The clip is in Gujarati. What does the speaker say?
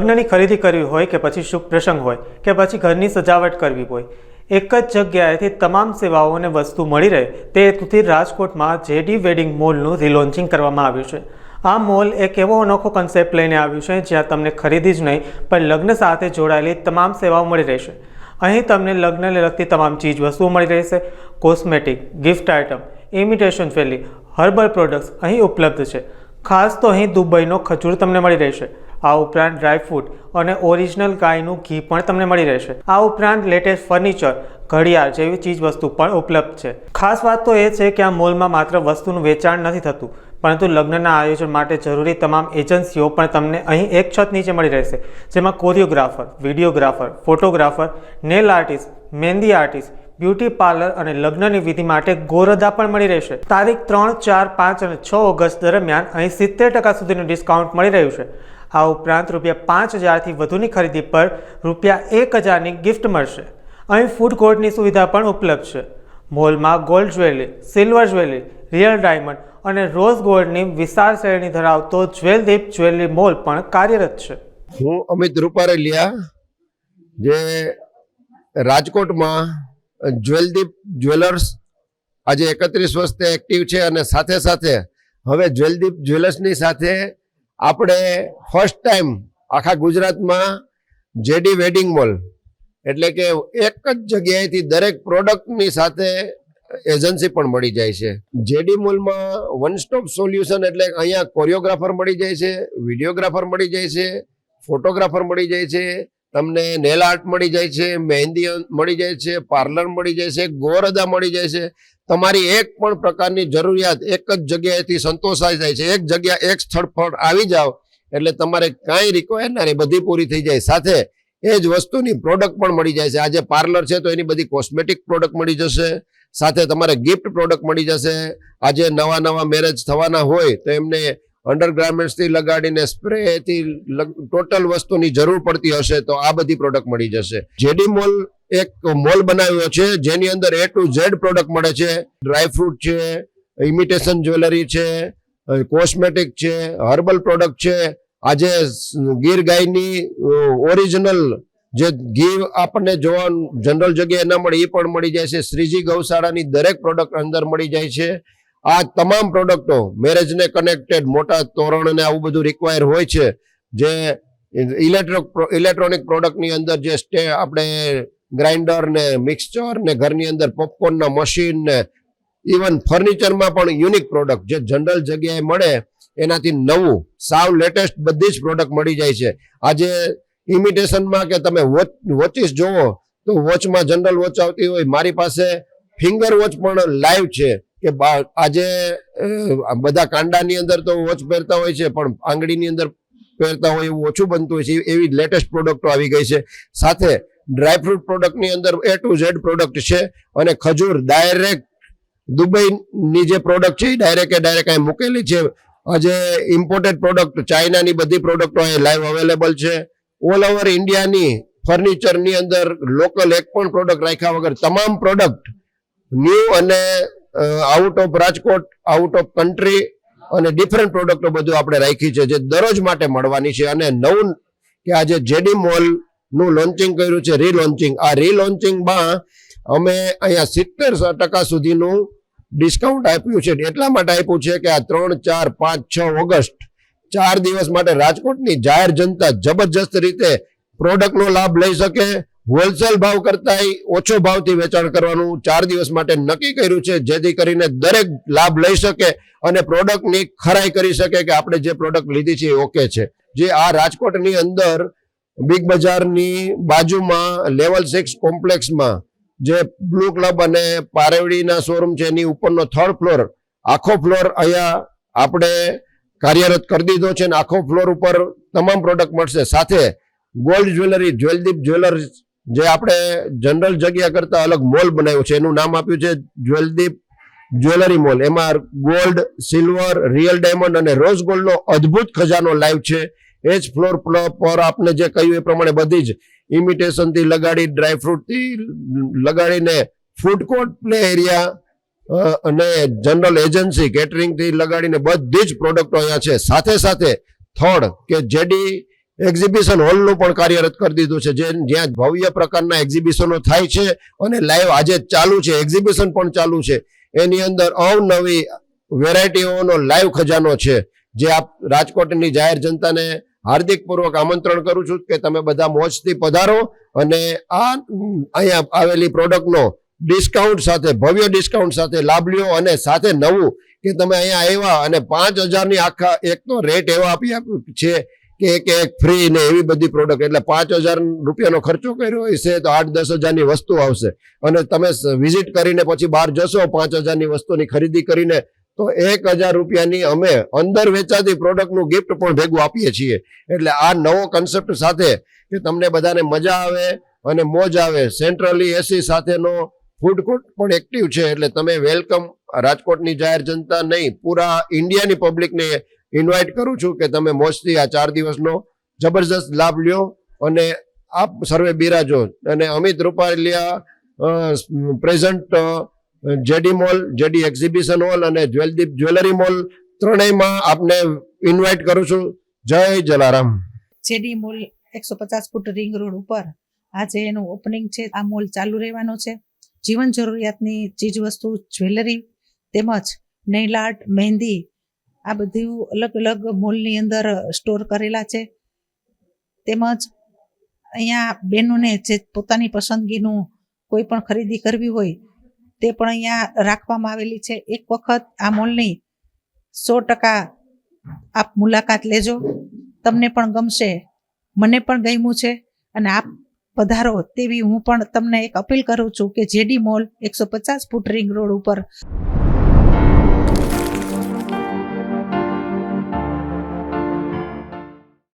લગ્નની ખરીદી કરવી હોય કે પછી શુભ પ્રસંગ હોય કે પછી ઘરની સજાવટ કરવી હોય, એક જ જગ્યાએથી તમામ સેવાઓ અને વસ્તુ મળી રહે તે હેતુથી રાજકોટમાં જેડી વેડિંગ મોલનું રિલોન્ચિંગ કરવામાં આવ્યું છે. આ મોલ એક એવો અનોખો કન્સેપ્ટ લઈને આવ્યું છે જ્યાં તમને ખરીદી જ નહીં, પણ લગ્ન સાથે જોડાયેલી તમામ સેવાઓ મળી રહેશે. અહીં તમને લગ્નને લગતી તમામ ચીજ વસ્તુઓ મળી રહેશે. Cosmetic gift item imitation jewellery herbal products અહીં ઉપલબ્ધ છે. ખાસ તો અહીં દુબઈનો ખજૂર તમને મળી રહેશે. આ ઉપરાંત ડ્રાયફ્રૂટ અને ઓરિજિનલ ગાયનું ઘી પણ તમને મળી રહેશે. આ ઉપરાંત લેટેસ્ટ ફર્નિચર ઘડિયાળ જેવી ચીજ વસ્તુ પણ ઉપલબ્ધ છે. ખાસ વાત તો એ છે કે આ મોલમાં માત્ર વસ્તુનું વેચાણ નથી થતું, પરંતુ લગ્નના આયોજન માટે જરૂરી તમામ એજન્સીઓ પણ તમને અહીં એક છત નીચે મળી રહેશે, જેમાં choreographer videographer photographer nail artist mehndi artist beauty parlour અને લગ્નની વિધિ માટે ગોરદા પણ મળી રહેશે. તારીખ ત્રણ ચાર પાંચ અને છ ઓગસ્ટ દરમિયાન અહીં સિત્તેર ટકા સુધીનું ડિસ્કાઉન્ટ મળી રહ્યું છે. આ ઉપરાંત રૂપિયા પાંચ હજારથી વધુની ખરીદી પર રૂપિયા એક હજારની ગિફ્ટ મળશે. અહીં ફૂડ કોર્ટની સુવિધા પણ ઉપલબ્ધ છે. મોલમાં gold jewellery silver jewellery real diamond અને રોઝ ગોલ્ડની વિશાળ શ્રેણી ધરાવતો જ્વેલદીપ જ્વેલરી મોલ પણ કાર્યરત છે. હું અમિત રૂપારેલિયા, જે રાજકોટમાં જ્વેલદીપ જ્વેલર્સ આજે એકત્રીસ વર્ષથી એક્ટિવ છે અને સાથે સાથે હવે જ્વેલદીપ જ્વેલર્સની સાથે આપણે ફર્સ્ટ ટાઈમ આખા ગુજરાતમાં જેડી વેડિંગ મોલ એટલે કે એક જ જગ્યાએથી દરેક પ્રોડક્ટની સાથે એજન્સી પણ મળી જાય છે. જેડી મોલમાં વન સ્ટોપ સોલ્યુશન એટલે અહીંયા કોરિયોગ્રાફર મળી જાય છે વિડીયોગ્રાફર મળી જાય છે ફોટોગ્રાફર મળી જાય છે તમને નેલ આર્ટ મળી જાય છે, મહેંદી મળી જાય છે પાર્લર મળી જાય છે ગોરદા મળી જાય છે. તમારી એક પણ પ્રકારની જરૂરિયાત એક જ જગ્યાએથી સંતોષાઈ જાય છે. એક જગ્યા, એક સ્થળ પર આવી જાઓ એટલે તમારે કાંઈ રિક્વાયર બધી પૂરી થઈ જાય. સાથે એ જ વસ્તુની પ્રોડક્ટ પણ મળી જાય છે. આજે પાર્લર છે તો એની બધી કોસ્મેટિક પ્રોડક્ટ મળી જશે. સાથે તમારે ગિફ્ટ પ્રોડક્ટ મળી જશે. આજે નવા નવા મેરેજ થવાના હોય તો એમને અંડરગાર્મેન્ટ્સથી લગાડીને સ્પ્રેથી ટોટલ વસ્તુની જરૂર પડતી હશે તો આ બધી પ્રોડક્ટ મળી જશે. જેડી મોલ એક મોલ બનાવ્યો છે, જેની અંદર એ ટુ ઝેડ પ્રોડક્ટ મળે છે. ડ્રાયફ્રૂટ છે ઇમિટેશન જ્વેલરી છે કોસ્મેટિક છે હર્બલ પ્રોડક્ટ છે. આજે ગીર ગાયની ઓરિજિનલ જે ઘી આપણને જોવા જનરલ જગ્યાએ ન મળે, એ પણ મળી જાય છે. શ્રીજી ગૌશાળાની દરેક પ્રોડક્ટ અંદર મળી જાય છે. આ તમામ પ્રોડક્ટો મેરેજને કનેક્ટેડ મોટા તોરણ અને આવું બધું રિક્વાયર હોય છે, જે ઇલેક્ટ્રોક ઇલેક્ટ્રોનિક પ્રોડક્ટની અંદર જે સ્ટે આપણે ગ્રાઇન્ડર ને મિક્સચર ને ઘરની અંદર પોપકોર્નના મશીન ને ઇવન ફર્નિચરમાં પણ યુનિક પ્રોડક્ટ જે જનરલ જગ્યાએ મળે, એનાથી નવું, સાવ લેટેસ્ટ બધી જ પ્રોડક્ટ મળી જાય છે. આજે ઇમિટેશનમાં કે તમે વોચ વોચિસ જોવો, તો વોચમાં જનરલ વોચ આવતી હોય, મારી પાસે ફિંગર વોચ પણ લાઈવ છે. કે આજે બધા કાંડાની અંદર તો વોચ પહેરતા હોય છે, પણ આંગળીની અંદર પહેરતા હોય એવું ઓછું બનતું હોય છે. એવી લેટેસ્ટ પ્રોડક્ટો આવી ગઈ છે. સાથે ડ્રાયફ્રૂટ પ્રોડક્ટની અંદર એ ટુ ઝેડ પ્રોડક્ટ છે અને ખજૂર ડાયરેક્ટ દુબઈની જે પ્રોડક્ટ છે, એ ડાયરેક્ટ ડાયરેક્ટ અહીં મૂકેલી છે. આજે ઇમ્પોર્ટેડ પ્રોડક્ટ ચાઇનાની બધી પ્રોડક્ટો અહીં લાઈવ અવેલેબલ છે. ઓલ ઓવર ઇન્ડિયાની ફર્નિચરની અંદર લોકલ એક પણ પ્રોડક્ટ રાખ્યા વગર તમામ પ્રોડક્ટ ન્યૂ અને out of Rajkot out of country અને ડિફરન્ટ પ્રોડક્ટો બધું આપણે રાખી છે, જે દરરોજ માટે મળવાની છે. અને નવું કે આજે જેડી મોલનું લોન્ચિંગ કર્યું છે રીલોન્ચિંગ આ રીલોન્ચિંગમાં અમે અહીંયા સિત્તેર ટકા સુધીનું ડિસ્કાઉન્ટ આપ્યું છે. એટલા માટે આપ્યું છે કે આ ત્રણ, ચાર, પાંચ, છ ઓગસ્ટ ચાર દિવસ માટે રાજકોટની જાહેર જનતા જબરજસ્ત રીતે પ્રોડક્ટનો લાભ લઈ શકે. હોલસેલ ભાવ કરતા ઓછો ભાવથી વેચાણ કરવાનું ચાર દિવસ માટે નક્કી કર્યું છે, જેથી કરીને દરેક લાભ લઈ શકે અને પ્રોડક્ટની ખરાઈ કરી શકે કે આપણે જે પ્રોડક્ટ લીધી છે એ ઓકે છે. જે આ રાજકોટની અંદર બિગ બજારની બાજુમાં લેવલ સિક્સ કોમ્પ્લેક્સમાં જે બ્લુ ક્લબ અને પારેવડીના શોરૂમ છે, એની ઉપરનો થર્ડ ફ્લોર, આખો ફ્લોર અહીંયા આપણે કાર્યરત કરી દીધો છે અને આખો ફ્લોર ઉપર તમામ પ્રોડક્ટ મળશે. સાથે ગોલ્ડ જ્વેલરી, જ્વેલદીપ જ્વેલર્સ જે આપણે જનરલ જગ્યા કરતા અલગ મોલ બનાવ્યું છે, એનું નામ આપ્યું છે જ્વેલદીપ જ્વેલરી મોલ. એમાં ગોલ્ડ, સિલ્વર, રિયલ ડાયમંડ અને રોઝ ગોલ્ડનો અદ્ભુત ખજાનો લાઈવ છે. એ જ ફ્લોર પર આપને જે કહ્યું એ પ્રમાણે બધી જ ઇમિટેશનથી લગાડી ડ્રાયફ્રૂટથી લગાડીને ફૂડ કોર્ટ પ્લે એરિયા અને જનરલ એજન્સી કેટરિંગથી લગાડીને બધી જ પ્રોડક્ટો અહીંયા છે. સાથે સાથે થર્ડ કે જેડી એક્ઝિબિશન હોલનું પણ કાર્યરત કરી દીધું છે. જે જ્યાં ભવ્ય પ્રકારના એક્ઝિબિશનો થાય છે અને લાઈવ આજે ચાલુ છે. એક્ઝિબિશન પણ ચાલુ છે. એની અંદર અવનવી વેરાયટીઓનો લાઈવ ખજાનો છે. જે આપ રાજકોટની જાહેર જનતાને હાર્દિક પૂર્વક આમંત્રણ કરું છું કે તમે બધા મોજથી પધારો અને આ અહીંયા આવેલી પ્રોડક્ટનો ડિસ્કાઉન્ટ સાથે, ભવ્ય ડિસ્કાઉન્ટ સાથે લાભ લ્યો અને સાથે નવું કે તમે અહીંયા આવ્યા અને પાંચ હજારની આખા એક તો રેટ એવા આપી છે કે એક એક ફ્રી ને એવી બધી પ્રોડક્ટ એટલે પાંચ હજાર રૂપિયાનો ખર્ચો કર્યો હશે તો આઠ દસ હજારની વસ્તુ આવશે. અને તમે વિઝિટ કરીને પછી બહાર જશો પાંચ હજારની વસ્તુની ખરીદી કરીને, તો એક હજાર રૂપિયાની અમે અંદર વેચાતી પ્રોડક્ટનું ગિફ્ટ પણ ભેગું આપીએ છીએ. એટલે આ નવો કન્સેપ્ટ સાથે કે તમને બધાને મજા આવે અને મોજ આવે. સેન્ટ્રલી એસી સાથેનો ફૂડ કોર્ટ પણ એક્ટિવ છે. એટલે તમે વેલકમ રાજકોટની જાહેર જનતા નહીં, પૂરા ઇન્ડિયાની પબ્લિકને ઇન્વાઇટ કરું છું કે તમે મોજથી આ ચાર દિવસનો જબરજસ્ત લાભ લ્યો અને આપ સર્વે બિરાજો. અને Amit Rupaliya present JD mall, JD exhibition hall અને જ્વેલદીપ જ્વેલરી મોલ ત્રણેયમાં આપને ઇન્વાઇટ કરું છું. જય જલારામ. જેડી મોલ એકસો પચાસ ફૂટ રિંગ રોડ ઉપર આજે એનું ઓપનિંગ છે. આ મોલ ચાલુ રહેવાનો છે. જીવન જરૂરિયાતની ચીજ વસ્તુ જ્વેલરી તેમજ નેઇલ આર્ટ મહેંદી આ બધું અલગ અલગ મોલની અંદર સ્ટોર કરેલા છે. તેમજ અહીંયા બહેનોને જે પોતાની પસંદગીનું કોઈ પણ ખરીદી કરવી હોય તે પણ અહીંયા રાખવામાં આવેલી છે. એક વખત આ મોલની સો ટકા આપ મુલાકાત લેજો. તમને પણ ગમશે. મને પણ ગમ્યું છે અને આપ પધારો તેવી હું પણ તમને એક અપીલ કરું છું કે જેડી મોલ એકસો પચાસ ફૂટ રિંગ રોડ ઉપર